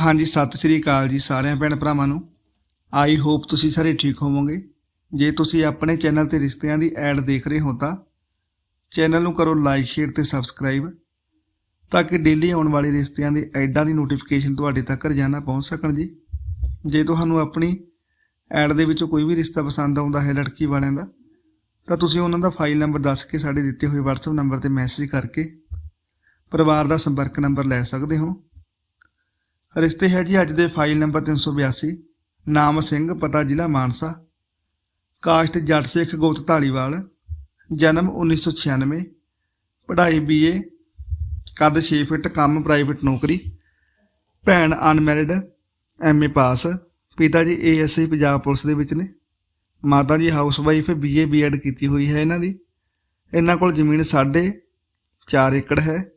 ਹਾਂਜੀ, ਸਤਿ ਸ੍ਰੀ ਅਕਾਲ ਜੀ ਸਾਰਿਆਂ ਭੈਣ ਭਰਾਵਾਂ ਨੂੰ। ਆਈ ਹੋਪ ਤੁਸੀਂ ਸਾਰੇ ਠੀਕ ਹੋਵੋਗੇ। ਜੇ ਤੁਸੀਂ ਆਪਣੇ ਚੈਨਲ ਤੇ ਰਿਸ਼ਤਿਆਂ ਦੀ ਐਡ ਦੇਖ ਰਹੇ ਹੋ ਤਾਂ ਚੈਨਲ ਨੂੰ ਕਰੋ ਲਾਈਕ, ਸ਼ੇਅਰ ਤੇ ਸਬਸਕ੍ਰਾਈਬ ਤਾਂ ਕਿ ਡੇਲੀ ਆਉਣ ਵਾਲੇ ਰਿਸ਼ਤਿਆਂ ਦੇ ਐਡਾਂ ਦੀ ਨੋਟੀਫਿਕੇਸ਼ਨ ਤੁਹਾਡੇ ਤੱਕ ਰੋਜ਼ਾਨਾ ਪਹੁੰਚ ਸਕਣ ਜੀ। ਜੇ ਤੁਹਾਨੂੰ ਆਪਣੀ ਐਡ ਦੇ ਵਿੱਚੋਂ ਕੋਈ ਵੀ ਰਿਸ਼ਤਾ ਪਸੰਦ ਆਉਂਦਾ ਹੈ ਲੜਕੀ ਵਾਲਿਆਂ ਦਾ, ਤਾਂ ਤੁਸੀਂ ਉਹਨਾਂ ਦਾ ਫਾਈਲ ਨੰਬਰ ਦੱਸ ਕੇ ਸਾਡੇ ਦਿੱਤੇ ਹੋਏ WhatsApp ਨੰਬਰ ਤੇ ਮੈਸੇਜ ਕਰਕੇ ਪਰਿਵਾਰ ਦਾ ਸੰਪਰਕ ਨੰਬਰ ਲੈ ਸਕਦੇ ਹੋ। ਰਿਸ਼ਤੇ ਹੈ ਜੀ ਅੱਜ ਦੇ ਫਾਈਲ ਨੰਬਰ 382 ਨਾਮ ਸਿੰਘ, ਪਤਾ ਜ਼ਿਲ੍ਹਾ ਮਾਨਸਾ। ਕਾਸਟ ਜੱਟ ਸਿੱਖ ਗੋਤ ਢਾਲੀਵਾਲ ਜਨਮ 1996 ਪੜ੍ਹਾਈ ਬੀਏ। ਕੱਦ 6 ਫੁੱਟ, ਕੰਮ ਪ੍ਰਾਈਵੇਟ ਨੌਕਰੀ। ਭੈਣ ਅਨਮੈਰਿਡ ਐਮਏ ਪਾਸ। ਪਿਤਾ ਜੀ ਏਐਸਆਈ ਪੰਜਾਬ ਪੁਲਿਸ ਦੇ ਵਿੱਚ ਨੇ। ਮਾਤਾ ਜੀ ਹਾਊਸ ਵਾਈਫ ਬੀਏ, ਬੀਐਡ ਕੀਤੀ ਹੋਈ ਹੈ ਇਹਨਾਂ ਦੀ। ਇਹਨਾਂ ਕੋਲ ਜ਼ਮੀਨ ਸਾਢੇ 4 ਏਕੜ ਹੈ।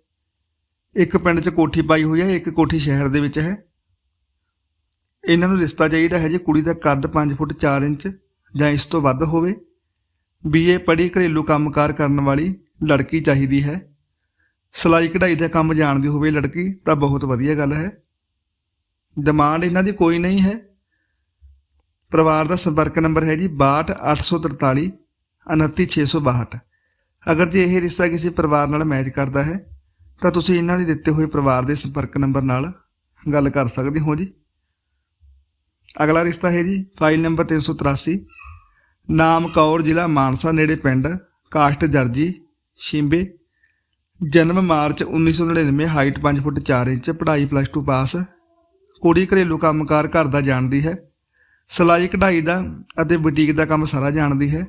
ਇੱਕ ਪਿੰਡ 'ਚ ਕੋਠੀ ਪਾਈ ਹੋਈ ਹੈ, ਇੱਕ ਕੋਠੀ ਸ਼ਹਿਰ ਦੇ ਵਿੱਚ ਹੈ। ਇਹਨਾਂ ਨੂੰ ਰਿਸ਼ਤਾ ਚਾਹੀਦਾ ਹੈ ਜੀ ਕੁੜੀ ਦਾ ਕੱਦ 5 ਫੁੱਟ 4 ਇੰਚ ਜਾਂ ਇਸ ਤੋਂ ਵੱਧ ਹੋਵੇ। ਬੀਏ ਪੜ੍ਹੀ ਘਰੇਲੂ ਕੰਮਕਾਰ ਕਰਨ ਵਾਲੀ ਲੜਕੀ ਚਾਹੀਦੀ ਹੈ। ਸਿਲਾਈ ਕਢਾਈ ਦਾ ਕੰਮ ਜਾਣਦੀ ਹੋਵੇ ਲੜਕੀ, ਤਾਂ ਬਹੁਤ ਵਧੀਆ ਗੱਲ ਹੈ। ਡਿਮਾਂਡ ਇਹਨਾਂ ਦੀ ਕੋਈ ਨਹੀਂ ਹੈ। ਪਰਿਵਾਰ ਦਾ ਸੰਪਰਕ ਨੰਬਰ ਹੈ ਜੀ 62843 29662 ਅਗਰ ਜੇ ਇਹ ਰਿਸ਼ਤਾ ਕਿਸੇ ਪਰਿਵਾਰ ਨਾਲ ਮੈਚ ਕਰਦਾ ਹੈ ਤਾਂ ਤੁਸੀਂ ਇਹਨਾਂ ਦੇ ਦਿੱਤੇ ਹੋਏ ਪਰਿਵਾਰ ਦੇ ਸੰਪਰਕ ਨੰਬਰ ਨਾਲ ਗੱਲ ਕਰ ਸਕਦੇ ਹੋ ਜੀ। ਅਗਲਾ ਰਿਸ਼ਤਾ ਹੈ ਜੀ, ਫਾਈਲ ਨੰਬਰ 383 ਨਾਮ ਕੌਰ ਜ਼ਿਲ੍ਹਾ ਮਾਨਸਾ ਨੇੜੇ ਪਿੰਡ ਕਾਸਟ ਦਰਜੀ ਸ਼ਿੰਬੇ, ਜਨਮ ਮਾਰਚ 1999 ਹਾਈਟ 5 ਫੁੱਟ 4 ਇੰਚ, ਪੜ੍ਹਾਈ ਪਲੱਸ 2 ਪਾਸ, ਕੁੜੀ ਘਰੇਲੂ ਕੰਮਕਾਰ ਘਰ ਦਾ ਜਾਣਦੀ ਹੈ, ਸਿਲਾਈ ਕਢਾਈ ਦਾ ਅਤੇ ਬੁਟੀਕ ਦਾ ਕੰਮ ਸਾਰਾ ਜਾਣਦੀ ਹੈ,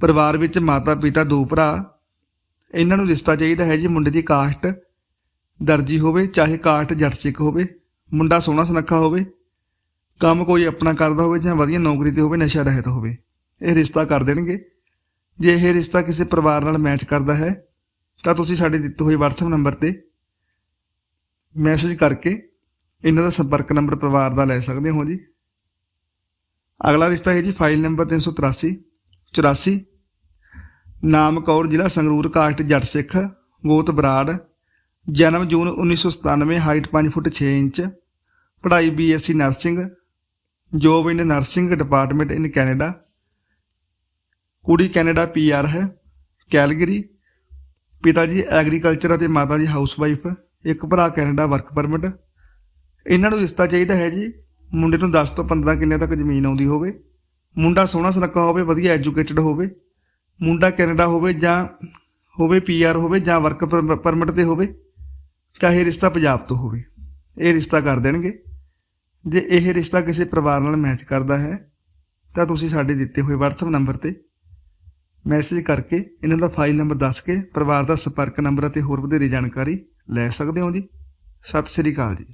ਪਰਿਵਾਰ ਵਿੱਚ ਮਾਤਾ ਪਿਤਾ ਦੋ ਭਰਾ ਇਹਨਾਂ ਨੂੰ ਰਿਸ਼ਤਾ ਚਾਹੀਦਾ ਹੈ ਜੀ, ਮੁੰਡੇ ਦੀ ਕਾਸਟ ਦਰਜੀ ਹੋਵੇ, ਚਾਹੇ ਕਾਸਟ ਜੱਟ ਸਿੱਖ ਹੋਵੇ, ਮੁੰਡਾ ਸੋਹਣਾ ਸੁਨੱਖਾ ਹੋਵੇ, ਕੰਮ ਕੋਈ ਆਪਣਾ ਕਰਦਾ ਹੋਵੇ ਜਾਂ ਵਧੀਆ ਨੌਕਰੀ ਤੇ ਹੋਵੇ, ਨਸ਼ਾ ਰਹਿਤ ਹੋਵੇ, ਇਹ ਰਿਸ਼ਤਾ ਕਰ ਦੇਣਗੇ। ਜੇ ਇਹ ਰਿਸ਼ਤਾ ਕਿਸੇ ਪਰਿਵਾਰ ਨਾਲ ਮੈਚ ਕਰਦਾ ਹੈ, ਤਾਂ ਤੁਸੀਂ ਸਾਡੇ ਦਿੱਤੇ ਹੋਏ WhatsApp ਨੰਬਰ ਤੇ ਮੈਸੇਜ ਕਰਕੇ ਇਹਨਾਂ ਦਾ ਸੰਪਰਕ ਨੰਬਰ ਪਰਿਵਾਰ ਦਾ ਲੈ ਸਕਦੇ ਹੋ ਜੀ। ਅਗਲਾ ਰਿਸ਼ਤਾ ਹੈ ਜੀ ਫਾਈਲ ਨੰਬਰ 383 84 ਨਾਮ ਕੌਰ, ਜ਼ਿਲ੍ਹਾ ਸੰਗਰੂਰ, ਕਾਸਟ ਜੱਟ ਸਿੱਖ, ਗੋਤ ਬਰਾੜ। ਜਨਮ ਜੂਨ 1997 ਹਾਈਟ 5 ਫੁੱਟ 6 ਇੰਚ। ਪੜ੍ਹਾਈ BSc nursing. Job in nursing department in Canada. ਕੁੜੀ ਕੈਨੇਡਾ ਪੀਆਰ ਹੈ, ਕੈਲਗਰੀ। ਪਿਤਾ ਜੀ ਐਗਰੀਕਲਚਰ ਅਤੇ ਮਾਤਾ ਜੀ ਹਾਊਸਵਾਈਫ। ਇੱਕ ਭਰਾ ਕੈਨੇਡਾ, ਵਰਕ ਪਰਮਿਟ। ਇਹਨਾਂ ਨੂੰ ਰਿਸ਼ਤਾ ਚਾਹੀਦਾ ਹੈ ਜੀ। ਮੁੰਡੇ ਨੂੰ 10 ਤੋਂ 15 ਕਿੱਲੇ ਤੱਕ ਜ਼ਮੀਨ ਆਉਂਦੀ ਹੋਵੇ। ਮੁੰਡਾ ਸੋਹਣਾ ਸੁਨੱਖਾ ਹੋਵੇ, ਵਧੀਆ ਐਜੂਕੇਟਡ ਹੋਵੇ। ਮੁੰਡਾ ਕੈਨੇਡਾ ਹੋਵੇ ਜਾਂ ਹੋਵੇ ਪੀਆਰ ਹੋਵੇ ਜਾਂ ਵਰਕ ਪਰਮਿਟ ਤੇ ਹੋਵੇ, ਚਾਹੇ ਰਿਸ਼ਤਾ ਪੰਜਾਬ ਤੋਂ ਹੋਵੇ, ਇਹ ਰਿਸ਼ਤਾ ਕਰ ਦੇਣਗੇ। ਜੇ ਇਹ ਰਿਸ਼ਤਾ ਕਿਸੇ ਪਰਿਵਾਰ ਨਾਲ ਮੈਚ ਕਰਦਾ ਹੈ, ਤਾਂ ਤੁਸੀਂ ਸਾਡੇ ਦਿੱਤੇ ਹੋਏ WhatsApp ਨੰਬਰ ਤੇ ਮੈਸੇਜ ਕਰਕੇ ਇਹਨਾਂ ਦਾ ਫਾਈਲ ਨੰਬਰ ਦੱਸ ਕੇ ਪਰਿਵਾਰ ਦਾ ਸੰਪਰਕ ਨੰਬਰ ਅਤੇ ਹੋਰ ਵਧੇਰੇ ਜਾਣਕਾਰੀ ਲੈ ਸਕਦੇ ਹੋ ਜੀ। ਸਤਿ ਸ੍ਰੀ ਅਕਾਲ ਜੀ।